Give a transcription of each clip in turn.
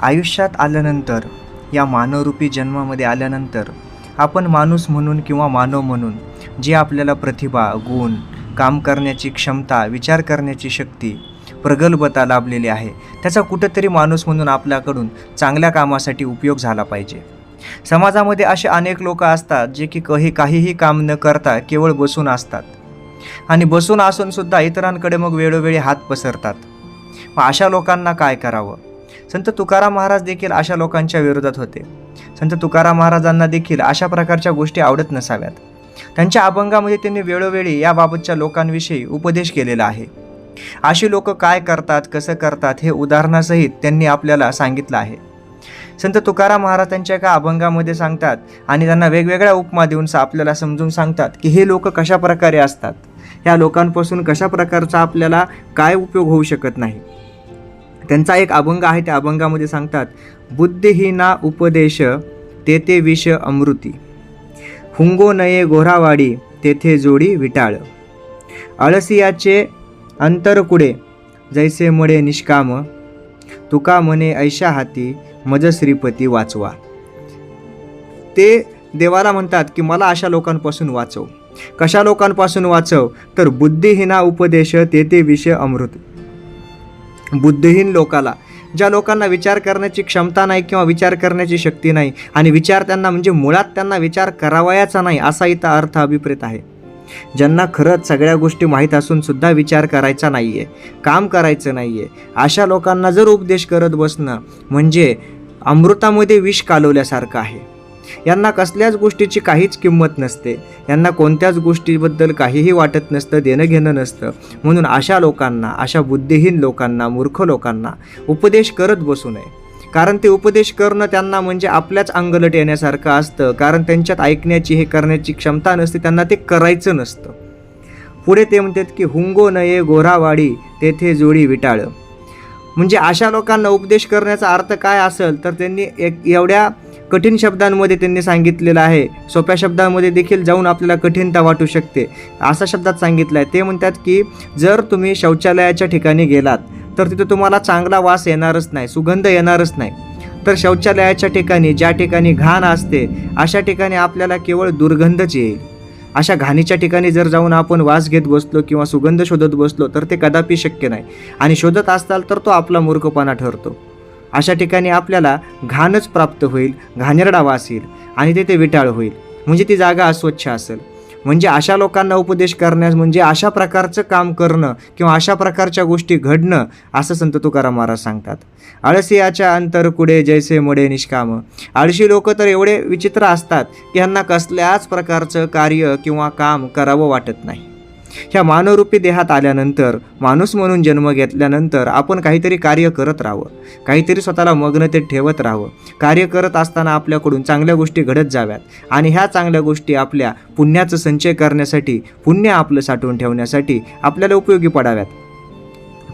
आयुष्यात आल्यानंतर या मानवरूपी जन्मामध्ये आल्यानंतर आपण माणूस म्हणून किंवा मानव म्हणून जी आपल्याला प्रतिभा गुण काम करण्याची क्षमता विचार करण्याची शक्ती प्रगल्भता लाभलेली आहे त्याचा कुठंतरी माणूस म्हणून आपल्याकडून चांगल्या कामासाठी उपयोग झाला पाहिजे. समाजामध्ये असे अनेक लोक असतात जे की काही काहीही काम न करता केवळ बसून असतात. आणि बसून असूनसुद्धा इतरांकडे मग वेळोवेळी हात पसरतात. मग अशा लोकांना काय करावं? संत तुकाराम महाराज देखील अशा लोकांच्या विरोधात होते. संत तुकाराम महाराजांना देखील अशा प्रकारच्या गोष्टी आवडत नसाव्यात. त्यांच्या अभंगामध्ये त्यांनी वेळोवेळी याबाबतच्या लोकांविषयी उपदेश केलेला आहे. अशी लोक काय करतात कसं करतात हे उदाहरणासहित त्यांनी आपल्याला सांगितलं आहे. संत तुकाराम महाराज त्यांच्या एका अभंगामध्ये सांगतात आणि त्यांना वेगवेगळ्या उपमा देऊन आपल्याला समजून सांगतात की हे लोक कशा प्रकारे असतात. या लोकांपासून कशा प्रकारचा आपल्याला काय उपयोग होऊ शकत नाही. त्यांचा एक अभंग आहे त्या अभंगामध्ये सांगतात बुद्धिहीना उपदेश तेथे विष अमृती. हुंगो नये गोरावाडी तेथे जोडी विटाळ. अळसियाचे अंतरकुडे जैसे मळे निष्काम. तुका म्हणे ऐशा हाती मज श्रीपती वाचवा. ते देवाला म्हणतात की मला अशा लोकांपासून वाचव. कशा लोकांपासून वाचव? तर बुद्धिहीना उपदेश तेथे विषय अमृत. बुद्धिहीन लोकाला ज्या लोकांना विचार करण्याची क्षमता नाही किंवा विचार करण्याची शक्ती नाही आणि विचार त्यांना म्हणजे मुळात त्यांना विचार करावयाचा नाही असा इथं अर्थ अभिप्रेत आहे. ज्यांना खरंच सगळ्या गोष्टी माहीत असून सुद्धा विचार करायचा नाही आहे काम करायचं नाही आहे अशा लोकांना जर उपदेश करत बसणं म्हणजे अमृतामध्ये विष कालवल्यासारखं आहे. यांना कसल्याच गोष्टीची काहीच किंमत नसते. यांना कोणत्याच गोष्टीबद्दल काहीही वाटत नसतं देणं घेणं नसतं. म्हणून अशा लोकांना अशा बुद्धिहीन लोकांना मूर्ख लोकांना उपदेश करत बसू नये. कारण ते उपदेश करणं त्यांना म्हणजे आपल्याच अंगलट येण्यासारखं असतं. कारण त्यांच्यात ऐकण्याची हे करण्याची क्षमता नसते त्यांना ते करायचं नसतं. पुढे ते म्हणतात की हुंगो नये गोरावाडी तेथे जोडी विटाळ. म्हणजे अशा लोकांना उपदेश करण्याचा अर्थ काय असेल तर त्यांनी एक एवढ्या कठीण शब्दांमध्ये त्यांनी सांगितलेलं आहे. सोप्या शब्दांमध्ये देखील जाऊन आपल्याला कठीणता वाटू शकते. असा शब्दात सांगितलं आहे. ते म्हणतात की जर तुम्ही शौचालयाच्या ठिकाणी गेलात तर तिथे तुम्हाला चांगला वास येणारच नाही सुगंध येणारच नाही. तर शौचालयाच्या ठिकाणी ज्या ठिकाणी घाण असते अशा ठिकाणी आपल्याला केवळ दुर्गंधच येईल. अशा घाणीच्या ठिकाणी जर जाऊन आपण वास घेत बसलो किंवा सुगंध शोधत बसलो तर ते कदापि शक्य नाही. आणि शोधत असताल तर तो आपला मूर्खपणा ठरतो. अशा ठिकाणी आपल्याला घाणच प्राप्त होईल घाणेरडा वास येईल आणि तेथे विटाळ होईल. म्हणजे ती जागा अस्वच्छ असेल. म्हणजे अशा लोकांना उपदेश करण्यास म्हणजे अशा प्रकारचं काम करणं किंवा अशा प्रकारच्या गोष्टी घडणं असं संत तुकाराम महाराज सांगतात. आळसियाच्या अंतरकुडे जैसे मडे निष्काम. आळशी लोक तर एवढे विचित्र असतात की ह्यांना कसल्याच प्रकारचं कार्य किंवा काम करावं वाटत नाही. ह्या मानवरूपी देहात आल्यानंतर माणूस म्हणून जन्म घेतल्यानंतर आपण काहीतरी कार्य करत राहावं. काहीतरी स्वतःला मग्नतेत ठेवत राहावं. कार्य करत असताना आपल्याकडून चांगल्या गोष्टी घडत जाव्यात आणि ह्या चांगल्या गोष्टी आपल्या पुण्याचं संचय करण्यासाठी पुण्य आपलं साठवून ठेवण्यासाठी आपल्याला उपयोगी पडाव्यात.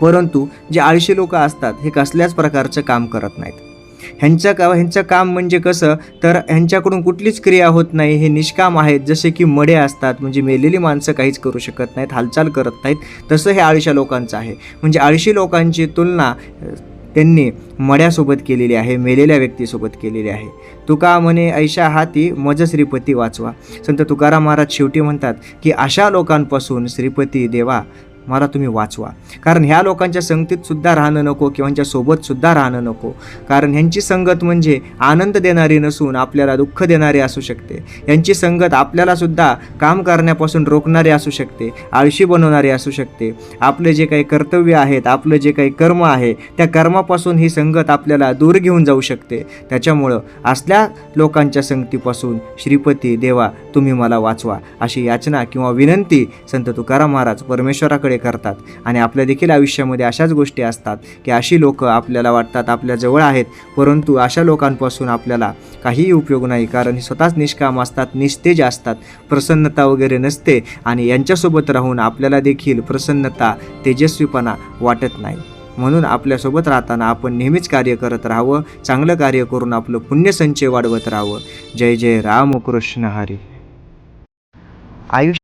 परंतु जे आळशी लोक असतात हे कसल्याच प्रकारचं काम करत नाहीत. ह्यांच्या का ह्यांचं काम म्हणजे कसं? तर ह्यांच्याकडून कुठलीच क्रिया होत नाही. हे निष्काम आहेत. जसे की मडे असतात. म्हणजे मेलेली माणसं काहीच करू शकत नाहीत. हालचाल करत नाहीत. तसं हे आळशा लोकांचं आहे. म्हणजे आळशी लोकांची तुलना त्यांनी मड्यासोबत केलेली आहे. मेलेल्या व्यक्तीसोबत केलेली आहे. तुका म्हणे ऐशा हाती मज श्रीपती वाचवा. संत तुकाराम महाराज शेवटी म्हणतात की अशा लोकांपासून श्रीपती देवा मला तुम्ही वाचवा. कारण ह्या लोकांच्या संगतीत सुद्धा राहणं नको किंवा ह्यांच्यासोबत सुद्धा राहणं नको. कारण ह्यांची संगत म्हणजे आनंद देणारी नसून आपल्याला दुःख देणारी असू शकते. यांची संगत आपल्याला सुद्धा काम करण्यापासून रोखणारी असू शकते आळशी बनवणारी असू शकते. आपले जे काही कर्तव्य आहेत आपलं जे काही कर्म आहे त्या कर्मापासून ही संगत आपल्याला दूर घेऊन जाऊ शकते. त्याच्यामुळं असल्या लोकांच्या संगतीपासून श्रीपती देवा तुम्ही मला वाचवा अशी याचना किंवा विनंती संत तुकाराम महाराज परमेश्वराकडे करतात. आणि आपल्या देखील आयुष्यामध्ये अशाच गोष्टी असतात की अशी लोक आपल्याला वाटतात आपल्या जवळ आहेत परंतु अशा लोकांपासून आपल्याला काहीही उपयोग नाही. कारण स्वतःच निष्काम असतात निस्तेज असतात प्रसन्नता वगैरे नसते आणि यांच्यासोबत राहून आपल्याला देखील प्रसन्नता तेजस्वीपणा वाटत नाही. म्हणून आपल्यासोबत राहताना आपण नेहमीच कार्य करत राहावं चांगलं कार्य करून आपलं पुण्यसंचय वाढवत राहावं. जय जय रामकृष्ण हरी. आयुष्य